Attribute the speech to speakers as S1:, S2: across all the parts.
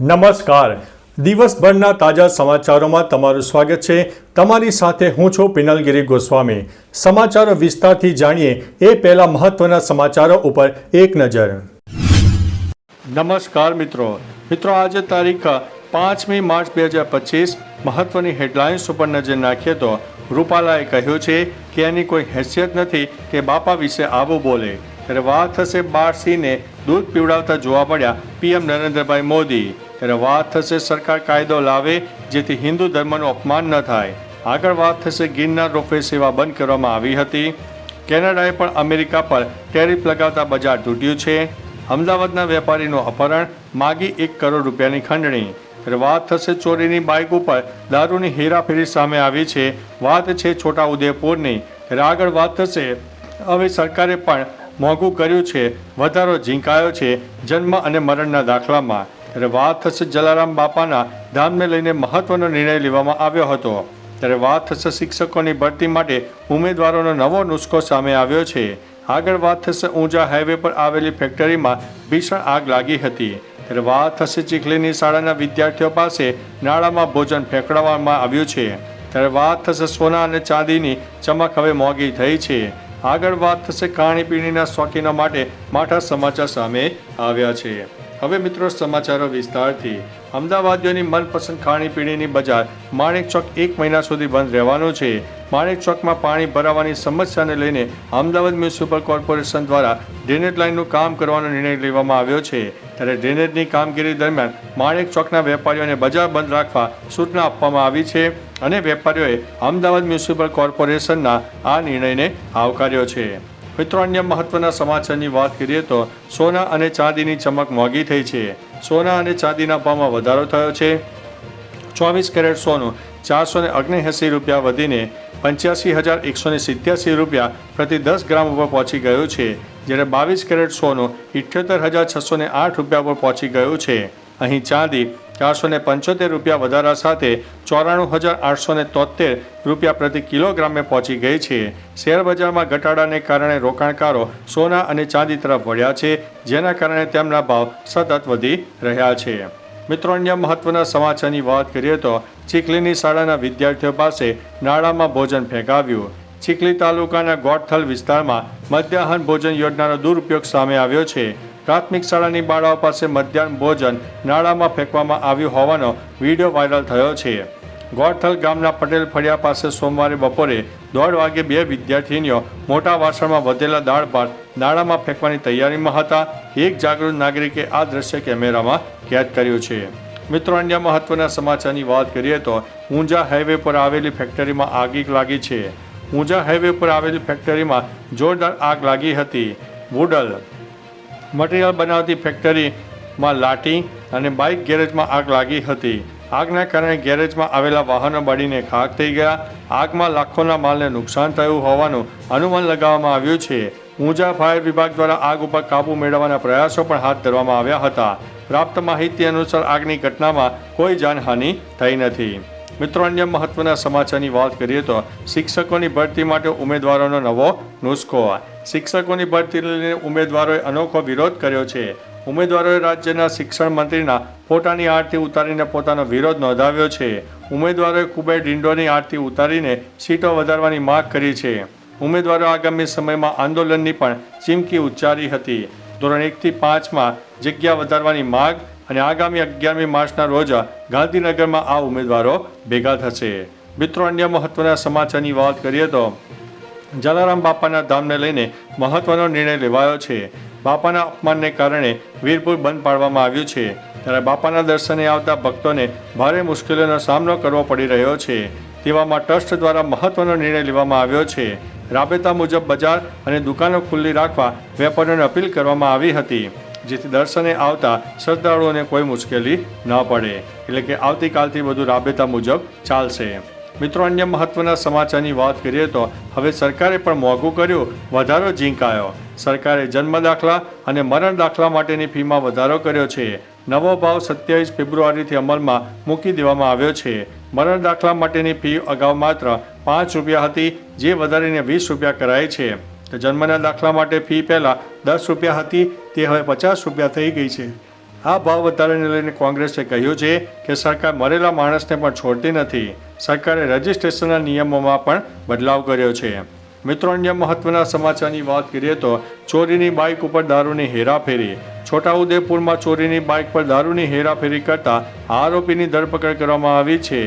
S1: નમસ્કાર. દિવસભરના તાજા સમાચારોમાં તમારું સ્વાગત છે. તમારી સાથે હું છું પિનલગીરી ગોસ્વામી. સમાચારો વિસ્તારથી જાણીએ એ પહેલા મહત્વના સમાચારો ઉપર એક નજર. નમસ્કાર મિત્રો. મિત્રો, આજે તારીખ પાંચમી માર્ચ બે હજાર પચીસ, મહત્વની હેડલાઇન્સ ઉપર નજર નાખીએ તો રૂપાલાએ કહ્યું છે કે એની કોઈ હેસિયત નથી કે બાપા વિશે આવું બોલે. ત્યારે વાત થશે બારસીને દૂધ પીવડાવતા જોવા મળ્યા પીએમ નરેન્દ્રભાઈ મોદી. ત્યારે વાત થશે સરકાર કાયદો લાવે, જેથી હિન્દુ ધર્મનું અપમાન ન થાય. આગળ વાત થશે ગિરનાર રોપવે સેવા બંધ કરવામાં આવી હતી. કેનેડાએ પણ અમેરિકા પર ટેરિફ લગાવતા બજાર તૂટ્યું છે. અમદાવાદના વેપારીનું અપહરણ, માગી એક કરોડ રૂપિયાની ખંડણી. ત્યારે વાત થશે ચોરીની બાઇક ઉપર. દારૂની હેરાફેરી સામે આવી છે. વાત છે છોટા ઉદેપુરની. ત્યારે આગળ વાત થશે. હવે સરકારે પણ મોંઘું કર્યું છે. વધારો ઝીંકાયો છે. જન્મ અને મરણના દાખલામાં. ત્યારે વાત થશે જલારામ બાપાના ધામને લઈને મહત્વનો નિર્ણય લેવામાં આવ્યો હતો. ત્યારે વાત થશે શિક્ષકોની ભરતી માટે ઉમેદવારોનો નવો નુસ્ખો સામે આવ્યો છે. આગળ વાત થશે ઊંઝા હાઈવે પર આવેલી ફેક્ટરીમાં ભીષણ આગ લાગી હતી. ત્યારે વાત થશે ચીખલીની શાળાના વિદ્યાર્થીઓ પાસે નાળામાં ભોજન ફેંકવામાં આવ્યું છે. ત્યારે વાત થશે સોના અને ચાંદીની ચમક હવે મોંઘી થઈ છે. આગળ વાત થશે ખાણીપીણીના શોખીનો માટે માઠા સમાચાર સામે આવ્યા છે. હવે મિત્રો સમાચારો વિસ્તારથી. અમદાવાદીઓની મનપસંદ ખાણીપીણીની બજાર માણેક ચોક એક મહિના સુધી બંધ રહેવાનું છે. માણેક ચોકમાં પાણી ભરાવાની સમસ્યાને લઈને અમદાવાદ મ્યુનિસિપલ કોર્પોરેશન દ્વારા ડ્રેનેજ લાઇનનું કામ કરવાનો નિર્ણય લેવામાં આવ્યો છે. ત્યારે ડ્રેનેજની કામગીરી દરમિયાન માણેક ચોકના વેપારીઓને બજાર બંધ રાખવા સૂચના આપવામાં આવી છે અને વેપારીઓએ અમદાવાદ મ્યુનિસિપલ કોર્પોરેશનના આ નિર્ણયને આવકાર્યો છે. મિત્રો, અન્ય મહત્વના સમાચારની વાત કરીએ તો સોના અને ચાંદીની ચમક મોંઘી થઈ છે. સોના અને ચાંદીના ભાવમાં વધારો થયો છે. ચોવીસ કેરેટ સોનું ચારસો ને ઓગણએંસી રૂપિયા વધીને પંચ્યાસી હજાર એકસો ને સિત્યાસી રૂપિયા પ્રતિ દસ ગ્રામ ઉપર પહોંચી ગયું છે, જ્યારે બાવીસ કેરેટ સોનું ઇઠ્યોતેર હજાર છસો ને આઠ રૂપિયા પર પહોંચી ગયું છે. અહીં ચાંદી ચારસો ને પંચોતેર રૂપિયા વધારા સાથે ચોરાણું હજાર આઠસો ને તોતેર રૂપિયા પ્રતિ કિલોગ્રામે પહોંચી ગઈ છે. શેરબજારમાં ઘટાડાને કારણે રોકાણકારો સોના અને ચાંદી તરફ વળ્યા છે, જેના કારણે તેમના ભાવ સતત વધી રહ્યા છે. મિત્રો, અન્ય મહત્વના સમાચારની વાત કરીએ તો ચીખલીની શાળાના વિદ્યાર્થીઓ પાસે નાળામાં ભોજન ફેંકાવ્યું. ચીખલી તાલુકાના ગોઠથલ વિસ્તારમાં મધ્યાહન ભોજન યોજનાનો દુરુપયોગ સામે આવ્યો છે. પ્રાથમિક શાળાની બાળાઓ પાસે મધ્યાહન ભોજન નાળામાં ફેંકવામાં આવ્યું હોવાનો વીડિયો વાયરલ થયો છે. ગોઠલ ગામના પટેલ ફળિયા પાસે સોમવારે બપોરે દોઢ વાગે બે વિદ્યાર્થીનીઓ મોટા વાસણમાં વધેલા દાળ ભાત નાળામાં ફેંકવાની તૈયારીમાં હતા. એક જાગૃત નાગરિકે આ દ્રશ્ય કેમેરામાં કેદ કર્યું છે. મિત્રો, અન્ય મહત્વના સમાચારની વાત કરીએ તો ઊંઝા હાઈવે પર આવેલી ફેક્ટરીમાં આગ લાગી છે. ઊંઝા હાઈવે પર આવેલી ફેક્ટરીમાં જોરદાર આગ લાગી હતી. વુડલ મટીરિયલ બનાવતી ફેક્ટરીમાં લાટી અને બાઇક ગેરેજમાં આગ લાગી હતી. આગના કારણે ગેરેજમાં આવેલા વાહનો બળીને ખાક થઈ ગયા. આગમાં લાખોના માલને નુકસાન થયું હોવાનું અનુમાન લગાવવામાં આવ્યું છે. ઊંઝા ફાયર વિભાગ દ્વારા આગ ઉપર કાબૂ મેળવવાના પ્રયાસો પણ હાથ ધરવામાં આવ્યા હતા. પ્રાપ્ત માહિતી અનુસાર આગની ઘટનામાં કોઈ જાનહાનિ થઈ નથી. મિત્રો, અન્ય મહત્વના સમાચારની વાત કરીએ તો શિક્ષકોની ભરતી માટે ઉમેદવારોનો નવો નુસ્ખો. શિક્ષકોની ભરતી લઈને ઉમેદવારોએ અનોખો વિરોધ કર્યો છે. ઉમેદવારોએ રાજ્યના શિક્ષણ મંત્રીના ફોટાની આરતી ઉતારીને પોતાનો વિરોધ નોંધાવ્યો છે. ઉમેદવારોએ કુબેર ડિંડોની આરતી ઉતારીને સીટો વધારવાની માગ કરી છે. ઉમેદવારો આગામી સમયમાં આંદોલનની પણ ચીમકી ઉચ્ચારી હતી. ધોરણ એકથી પાંચમાં જગ્યા વધારવાની માગ અને આગામી અગિયારમી માર્ચના રોજ ગાંધીનગરમાં આ ઉમેદવારો ભેગા થશે. મિત્રો, અન્ય મહત્વના સમાચારની વાત કરીએ તો જલારામ બાપાના ધામને લઈને મહત્વનો નિર્ણય લેવાયો છે. બાપાના અપમાનને કારણે વીરપુર બંધ પાડવામાં આવ્યું છે. ત્યારે બાપાના દર્શને આવતા ભક્તોને ભારે મુશ્કેલીઓનો સામનો કરવો પડી રહ્યો છે. તેવામાં ટ્રસ્ટ દ્વારા મહત્વનો નિર્ણય લેવામાં આવ્યો છે. રાબેતા મુજબ બજાર અને દુકાનો ખુલ્લી રાખવા વેપારીઓને અપીલ કરવામાં આવી હતી. જેથી દર્શને આવતા શ્રદ્ધાળુઓને કોઈ મુશ્કેલી ન પડે. એટલે કે આવતીકાલથી બધું રાબેતા મુજબ ચાલશે. મિત્રો, અન્ય મહત્વના સમાચારની વાત કરીએ તો હવે સરકારે પણ મોંઘું કર્યું, વધારો ઝીંકાયો. સરકારે જન્મ દાખલા અને મરણ દાખલા માટેની ફીમાં વધારો કર્યો છે. નવો ભાવ સત્યાવીસ ફેબ્રુઆરીથી અમલમાં મૂકી દેવામાં આવ્યો છે. મરણ દાખલા માટેની ફી અગાઉ માત્ર પાંચ રૂપિયા હતી, જે વધારીને વીસ રૂપિયા કરાઈ છે. તો જન્મના દાખલા માટે ફી પહેલાં દસ રૂપિયા હતી તે હવે પચાસ રૂપિયા થઈ ગઈ છે. આ ભાવ વધારાને લઈને કોંગ્રેસે કહ્યું છે કે સરકાર મરેલા માણસને પણ છોડતી નથી. સરકારે રજિસ્ટ્રેશનના નિયમોમાં પણ બદલાવ કર્યો છે. મિત્રો, અન્ય મહત્વના સમાચારની વાત કરીએ તો ચોરીની બાઇક ઉપર દારૂની હેરાફેરી. છોટાઉદેપુરમાં ચોરીની બાઇક પર દારૂની હેરાફેરી કરતા આરોપીની ધરપકડ કરવામાં આવી છે.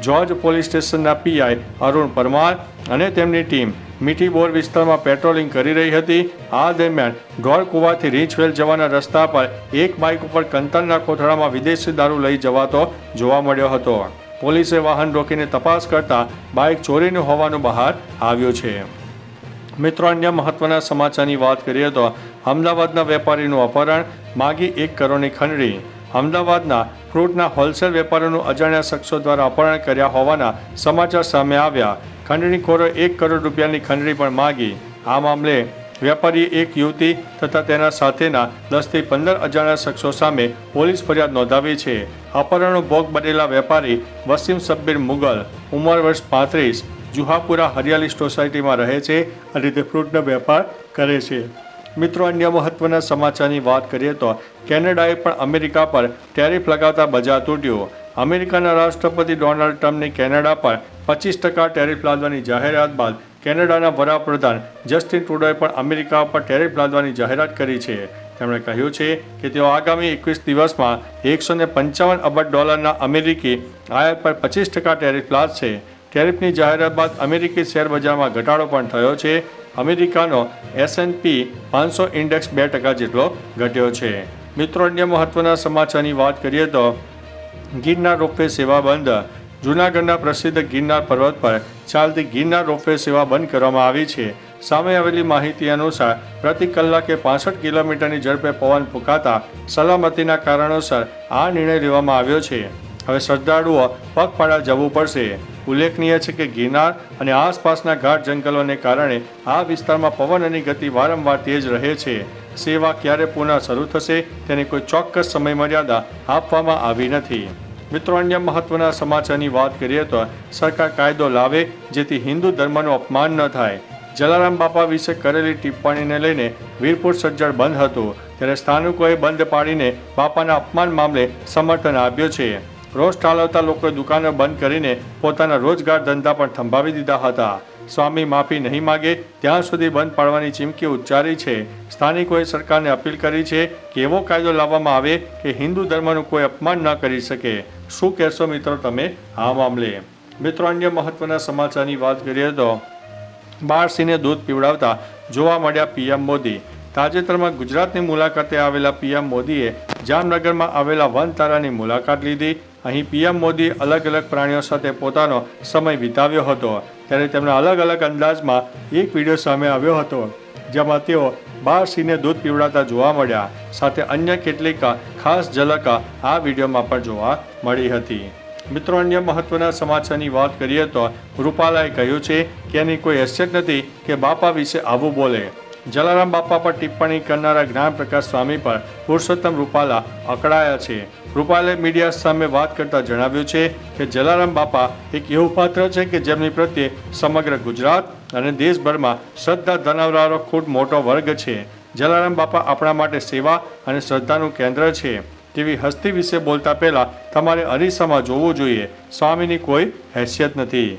S1: જોર્જ પોલીસ સ્ટેશનના પીઆઈ અરુણ પરમાર અને તેમની ટીમ મીઠી બોર વિસ્તારમાં પેટ્રોલિંગ કરી રહી હતી. આ દરમિયાન ઢોળકુવાથી રીંછવેલ જવાના રસ્તા પર એક બાઇક ઉપર કંતરના કોથળામાં વિદેશી દારૂ લઈ જવાતો જોવા મળ્યો હતો. પોલીસે વાહન રોકીને તપાસ કરતા બાઇક ચોરીનું હોવાનું બહાર આવ્યું છે. મિત્રો, અન્ય મહત્વના સમાચારની વાત કરીએ તો અમદાવાદના વેપારીનું અપહરણ, માગી એક કરોડની ખંડણી. અમદાવાદના ફ્રૂટના હોલસેલ વેપારીનું અજાણ્યા શખ્સો દ્વારા અપહરણ કર્યા હોવાના સમાચાર સામે આવ્યા. ખંડણીખોરો એક કરોડ રૂપિયાની ખંડણી પણ માગી. આ મામલે વેપારીએ એક યુવતી તથા તેના સાથેના દસથી પંદર અજાણ્યા શખ્સો સામે પોલીસ ફરિયાદ નોંધાવી છે. અપહરણનો ભોગ બનેલા વેપારી વસીમ સબ્બીર મુગલ, ઉંમર વર્ષ પાંત્રીસ, જુહાપુરા હરિયાળી સોસાયટીમાં રહે છે અને તે ફ્રૂટનો વેપાર કરે છે. મિત્રો, અન્ય મહત્વના સમાચારની વાત કરીએ તો કેનેડાએ પણ અમેરિકા પર ટેરિફ લગાવતા બજાર તૂટ્યું. અમેરિકાના રાષ્ટ્રપતિ ડોનાલ્ડ ટ્રમ્પની કેનેડા પર પચીસ ટકા ટેરિફ લાદવાની જાહેરાત બાદ કેનેડાના વડાપ્રધાન જસ્ટિન ટ્રુડોએ પણ અમેરિકા પર ટેરિફ લાદવાની જાહેરાત કરી છે. તેમણે કહ્યું છે કે તેઓ આગામી એકવીસ દિવસમાં એકસો ને પંચાવન અબજ ડોલરના અમેરિકી આયાત પર પચીસ ટકા ટેરિફ લાદશે. ટેરિફની જાહેરાત બાદ અમેરિકી શેર બજારમાં ઘટાડો પણ થયો છે. અમેરિકાનો એસએનપી પાંચસો ઇન્ડેક્સ બે ટકા જેટલો ઘટ્યો છે. મિત્રો, અન્ય મહત્વના સમાચારની વાત કરીએ તો, ગિરનાર રોપવે સેવા બંધ. જૂનાગઢના પ્રસિદ્ધ ગિરનાર પર્વત પર ચાલતી ગિરનાર રોપવે સેવા બંધ કરવામાં આવી છે. સામે આવેલી માહિતી અનુસાર, પ્રતિ કલાકે પાસઠ કિલોમીટરની ઝડપે પવન ફૂંકાતા સલામતીના કારણોસર આ નિર્ણય લેવામાં આવ્યો છે. હવે શ્રદ્ધાળુઓ પગપાળા જવું પડશે. ઉલ્લેખનીય છે કે ગિરનાર અને આસપાસના ઘાટ જંગલોને કારણે આ વિસ્તારમાં પવનની ગતિ વારંવાર તેજ રહે છે. સેવા ક્યારે પુનઃ શરૂ થશે તેની કોઈ ચોક્કસ સમય મર્યાદા આપવામાં આવી નથી. મિત્રો, અન્ય મહત્વના સમાચારની વાત કરીએ તો સરકાર કાયદો લાવે જેથી હિન્દુ ધર્મનું અપમાન ન થાય. જલારામ બાપા વિશે કરેલી ટિપ્પણીને લઈને વીરપુર સજ્જડ બંધ હતું. ત્યારે સ્થાનિકોએ બંધ પાડીને બાપાના અપમાન મામલે સમર્થન આપ્યું છે. રોષ ઠાલવતા લોકોએ દુકાનો બંધ કરીને પોતાના રોજગાર ધંધા પણ થંભાવી દીધા હતા. સ્વામી માફી નહીં માગે, ત્યાં સુધી બંધ પાડવાની ચીમકી ઉચ્ચારી છે. સ્થાનિકોએ સરકારને અપીલ કરી છે કે એવો કાયદો લાવવામાં આવે કે હિન્દુ ધર્મનું કોઈ અપમાન ન કરી શકે. શું કહેશો મિત્રો તમે? આ મામલે. મિત્રો, અન્ય મહત્વના સમાચારની વાત કરીએ તો, બાળસિંહને દૂધ પીવડાવતા જોવા મળ્યા પીએમ મોદી. તાજેતરમાં ગુજરાતની મુલાકાતે આવેલા પીએમ મોદીએ જામનગરમાં આવેલા વનતારાની મુલાકાત લીધી. અહીં પીએમ મોદી અલગ અલગ પ્રાણીઓ સાથે પોતાનો સમય વિતાવ્યો હતો. ત્યારે તેમના અલગ અલગ અંદાજમાં એક વીડિયો સામે આવ્યો હતો, જેમાં તેઓ બાર સિંહને દૂધ પીવડાતા જોવા મળ્યા. સાથે અન્ય કેટલીક ખાસ ઝલક આ વિડીયોમાં પણ જોવા મળી હતી. મિત્રો, અન્ય મહત્વના સમાચારની વાત કરીએ તો રૂપાલાએ કહ્યું છે કે એની કોઈ હેસિયત નથી કે બાપા વિશે આવું બોલે. જલારામ બાપા પર ટિપ્પણી કરનારા જ્ઞાનપ્રકાશ સ્વામી પર પુરુષોત્તમ રૂપાલા અકળાયા છે. રૂપાલે મીડિયા સામે વાત કરતા જણાવ્યું છે કે જલારામ બાપા એક એવું પાત્ર છે કે જેમની પ્રત્યે સમગ્ર ગુજરાત અને દેશભરમાં શ્રદ્ધા ધરાવનારો ખૂબ મોટો વર્ગ છે. જલારામ બાપા આપણા માટે સેવા અને શ્રદ્ધાનું કેન્દ્ર છે. તેવી હસ્તી વિશે બોલતા પહેલાં તમારે અરીસામાં જોવું જોઈએ. સ્વામીની કોઈ હેસિયત નથી.